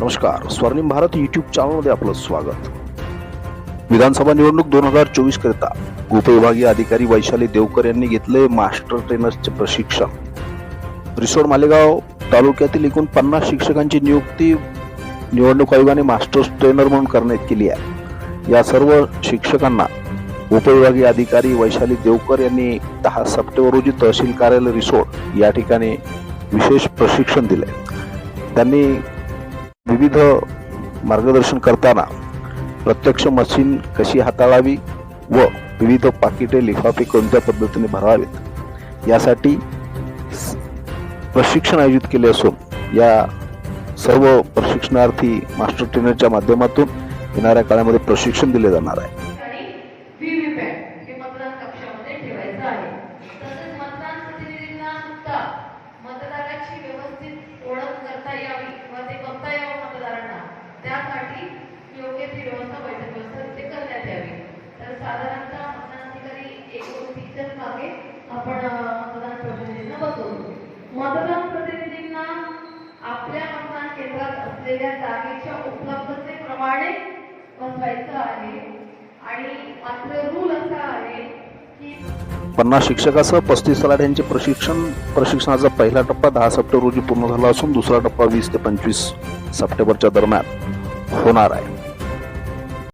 नमस्कार. स्वर्णिम भारत युट्यूब चॅनलमध्ये आपलं स्वागत. विधानसभा निवडणूक दोन हजार चोवीस करिता उपविभागीय अधिकारी वैशाली देवकर यांनी घेतले मास्टर ट्रेनर्सचे प्रशिक्षण. रिसोड मालेगाव तालुक्यातील एकूण पन्नास शिक्षकांची नियुक्ती निवडणूक आयोगाने मास्टर ट्रेनर म्हणून करण्यात केली आहे. या सर्व शिक्षकांना उपविभागीय अधिकारी वैशाली देवकर यांनी दहा सप्टेंबर रोजी तहसील कार्यालय रिसोड या ठिकाणी विशेष प्रशिक्षण दिले त्यांनी विविध मार्गदर्शन करताना प्रत्यक्ष मशीन कशी हाताळावी व विविध पाकिटे लिफाफे कोणत्या पद्धतीने भरावेत यासाठी प्रशिक्षण आयोजित केले असून या सर्व प्रशिक्षणार्थी मास्टर ट्रेनरच्या माध्यमातून येणाऱ्या काळामध्ये प्रशिक्षण दिले जाणार आहे. मतदान प्रतिनिधींना सुद्धा मतदाराची व्यवस्थित ओळख करता यावी किंवा ते बघता यावं मतदारांना त्यासाठी योग्य ती व्यवस्था बैठक व्यवस्था तिथे करण्यात यावी. तर साधारणतः मतदान अधिकारी एक दोन तीन मागे आपण मतदान प्रतिनिधींना बसवतो मतदान प्रतिनिधींना आपल्या मतदान केंद्रात असलेल्या जागेच्या उपलब्धतेप्रमाणे बसवायचं आहे. आणि मात्र रूल असा आहे पन्नास शिक्षकासह पस्तीस तलाठ्यांचे प्रशिक्षण प्रशिक्षणाचा पहिला टप्पा दहा सप्टेंबर रोजी पूर्ण झाला असून दुसरा टप्पा वीस ते पंचवीस सप्टेंबरच्या दरम्यान होणार आहे.